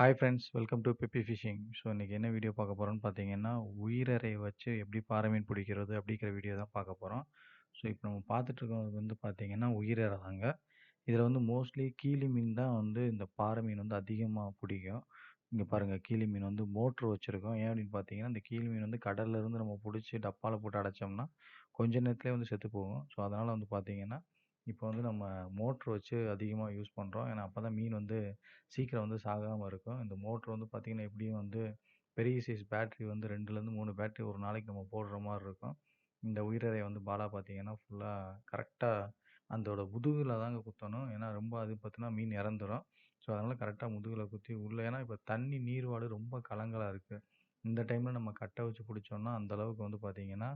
Hi friends welcome to peppy fishing so இன்றைக்கி என்ன video பார்க்க போகிறோம்னு பார்த்தீங்கன்னா உயிரறை வச்சு எப்படி பாறை மீன் பிடிக்கிறது அப்படிங்கிற வீடியோ தான் பார்க்க போகிறோம் ஸோ இப்போ நம்ம பார்த்துட்டு இருக்கிறது வந்து பார்த்தீங்கன்னா உயிரறை தாங்க. இதில் வந்து மோஸ்ட்லி கீழி மீன் தான் வந்து இந்த பாறை மீன் வந்து அதிகமாக பிடிக்கும். இங்கே பாருங்கள் கீழி மீன் வந்து மோட்ரு வச்சுருக்கோம். ஏன் அப்படின்னு பார்த்தீங்கன்னா இந்த கீழி மீன் வந்து கடல்லேருந்து நம்ம பிடிச்சி டப்பாவில் போட்டு அடைச்சோம்னா கொஞ்ச நேரத்துலேயே வந்து செத்து போகும். ஸோ அதனால் வந்து பார்த்திங்கன்னா இப்போ வந்து நம்ம மோட்ரு வச்சு அதிகமாக யூஸ் பண்ணுறோம் ஏன்னா அப்போ தான் மீன் வந்து சீக்கிரம் வந்து சாகாமல் இருக்கும். இந்த மோட்ரு வந்து பார்த்திங்கன்னா எப்படியும் வந்து பெரிய சைஸ் பேட்ரி வந்து ரெண்டுலேருந்து மூணு பேட்ரி ஒரு நாளைக்கு நம்ம போடுற மாதிரி இருக்கும். இந்த உயிரறையை வந்து பாலா பார்த்திங்கன்னா ஃபுல்லாக கரெக்டாக அதோட முதுகில் தாங்க குத்தணும். ஏன்னா ரொம்ப அது பார்த்தீங்கன்னா மீன் இறந்துரும். ஸோ அதனால் கரெக்டாக முதுகில் குத்தி உள்ளே ஏன்னா இப்போ தண்ணி நீர்வாடு ரொம்ப கலங்கலாக இருக்குது இந்த டைமில் நம்ம கட்டை வச்சு பிடிச்சோன்னா அந்த அளவுக்கு வந்து பார்த்திங்கன்னா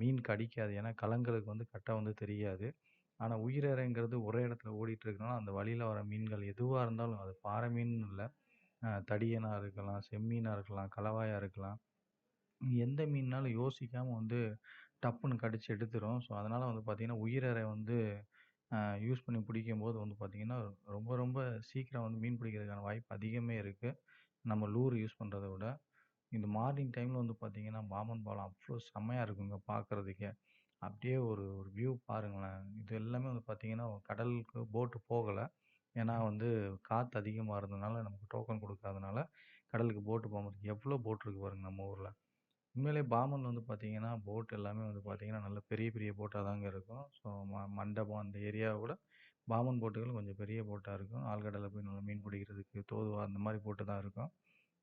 மீன் கடிக்காது. ஏன்னா கலங்களுக்கு வந்து கட்டை வந்து தெரியாது. ஆனால் உயிரிழைங்கிறது ஒரே இடத்துல ஓடிட்டு இருக்கனால அந்த வழியில் வர மீன்கள் எதுவாக இருந்தாலும் அது பாறை மீன் இல்லை. தடியனாக இருக்கலாம் செம்மீனாக இருக்கலாம் கலவாயாக இருக்கலாம். எந்த மீன்னாலும் யோசிக்காமல் வந்து டப்புன்னு கடிச்சு எடுத்துரும். ஸோ அதனால் வந்து பார்த்திங்கன்னா உயிரறை வந்து யூஸ் பண்ணி பிடிக்கும்போது வந்து பார்த்திங்கன்னா ரொம்ப ரொம்ப சீக்கிரம் வந்து மீன் பிடிக்கிறதுக்கான வாய்ப்பு அதிகமே இருக்குது நம்ம லூர் யூஸ் பண்ணுறத விட. இந்த மார்னிங் டைமில் வந்து பார்த்திங்கன்னா பாமன் பாலம் அவ்வளோ செம்மையாக இருக்குங்க பார்க்குறதுக்கே அப்படியே ஒரு ஒரு வியூ பாருங்களேன். இது எல்லாமே வந்து பார்த்திங்கன்னா கடலுக்கு போட்டு போகலை. ஏன்னா வந்து காற்று அதிகமாக இருந்ததுனால நமக்கு டோக்கன் கொடுக்காதனால கடலுக்கு போட்டு போக முடியும் எவ்வளோ போட் இருக்குது பாருங்க நம்ம ஊரில். உண்மையிலே பாமன் வந்து பார்த்திங்கன்னா போட் எல்லாமே வந்து பார்த்திங்கன்னா நல்ல பெரிய பெரிய போட்டாக தாங்க இருக்கும். ஸோ ம மண்டபம் அந்த ஏரியாவை விட பாமன் போட்டுகள் கொஞ்சம் பெரிய போட்டாக இருக்கும். ஆழ்கடலில் போய் நல்லா மீன் பிடிக்கிறதுக்கு தோதுவா அந்த மாதிரி போட்டு தான் இருக்கும்.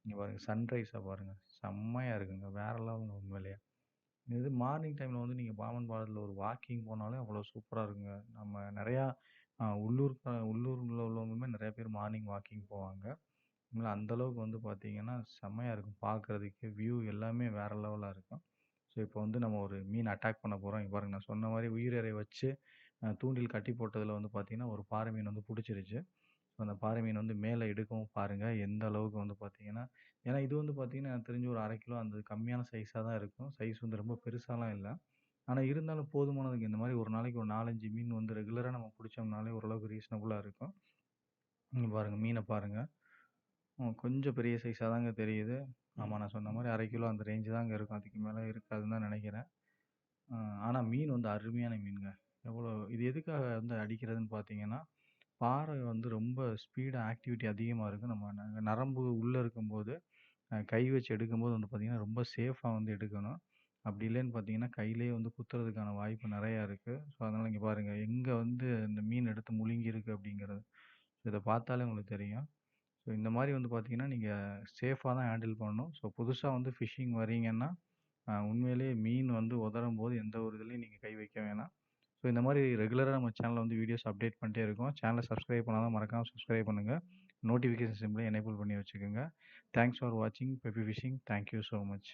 இங்கே பாருங்கள் சன்ரைஸாக பாருங்கள் செம்மையாக இருக்குங்க. வேற லெவலுங்க உண்மையிலேயே. இது மார்னிங் டைமில் வந்து நீங்கள் பாமன் பாலத்தில் ஒரு வாக்கிங் போனாலே அவ்வளோ சூப்பராக இருக்குங்க. நம்ம நிறையா உள்ளூர் உள்ளூரில் உள்ளவங்களுமே நிறைய பேர் மார்னிங் வாக்கிங் போவாங்க. உண்மையில அந்தளவுக்கு வந்து பார்த்தீங்கன்னா செம்மையாக இருக்கும். பார்க்குறதுக்கு வியூ எல்லாமே வேறு லெவலாக இருக்கும். ஸோ இப்போ வந்து நம்ம ஒரு மீன் அட்டாக் பண்ண போகிறோம் பாருங்க நான் சொன்ன மாதிரி உயிரறை வச்சு தூண்டில் கட்டி போட்டதில் வந்து பார்த்திங்கன்னா ஒரு பாறை மீன் வந்து பிடிச்சிருச்சு. அந்த பாறை மீன் வந்து மேலே எடுக்கவும் பாருங்கள் எந்த அளவுக்கு வந்து பார்த்திங்கன்னா ஏன்னா இது வந்து பார்த்திங்கன்னா எனக்கு தெரிஞ்சு ஒரு அரை கிலோ அந்த கம்மியான சைஸாக தான் இருக்கும். சைஸ் வந்து ரொம்ப பெருசாலாம் இல்லை. ஆனால் இருந்தாலும் போதுமானதுங்க இந்த மாதிரி ஒரு நாளைக்கு ஒரு நாலஞ்சு மீன் வந்து ரெகுலராக நம்ம பிடிச்சோம்னாலே ஓரளவுக்கு ரீசனபுளாக இருக்கும். இங்கே பாருங்கள் மீனை பாருங்கள் கொஞ்சம் பெரிய சைஸாக தாங்க தெரியுது. ஆமாம் நான் சொன்ன மாதிரி அரை கிலோ அந்த ரேஞ்சு தாங்க இருக்கும். அதுக்கு மேலே இருக்காதுன்னு தான் நினைக்கிறேன். ஆனால் மீன் வந்து அருமையான மீனுங்க. எவ்வளோ இது எதுக்காக வந்து அடிக்கிறதுன்னு பார்த்தீங்கன்னா பாறை வந்து ரொம்ப ஸ்பீடாக ஆக்டிவிட்டி அதிகமாக இருக்கும் நம்ம நரம்பு உள்ளே இருக்கும்போது கை வச்சு எடுக்கும்போது வந்து பார்த்திங்கன்னா ரொம்ப சேஃபாக வந்து எடுக்கணும். அப்படி இல்லைன்னு பார்த்தீங்கன்னா கையிலேயே வந்து குத்துறதுக்கான வாய்ப்பு நிறையா இருக்குது ஸோ அதனால் இங்கே பாருங்கள் எங்கே வந்து இந்த மீன் எடுத்து முழுங்கியிருக்கு அப்படிங்கிறது இதை பார்த்தாலே உங்களுக்கு தெரியும். ஸோ இந்த மாதிரி வந்து பார்த்திங்கன்னா நீங்கள் சேஃபாக தான் ஹேண்டில் பண்ணணும். ஸோ புதுசாக வந்து ஃபிஷ்ஷிங் வரீங்கன்னா உண்மையிலேயே மீன் வந்து உதறும் போது எந்த ஒரு இதுலேயும் நீங்கள் கை வைக்க வேணாம். ஸோ இந்த மாதிரி ரெகுலராக நம்ம சேனலில் வந்து வீடியோஸ் அப்டேட் பண்ணிட்டே இருக்கோம். சேனலை சப்ஸ்கிரைப் பண்ணாதான் மறக்காமல் சப்ஸ்கிரைப் பண்ணுங்கள் நோட்டிஃபிகேஷன் சிம்பிளை எனேபிள் பண்ணி வச்சுக்கோங்க. தேங்க்ஸ் ஃபார் வாட்சிங் peppy fishing thank you so much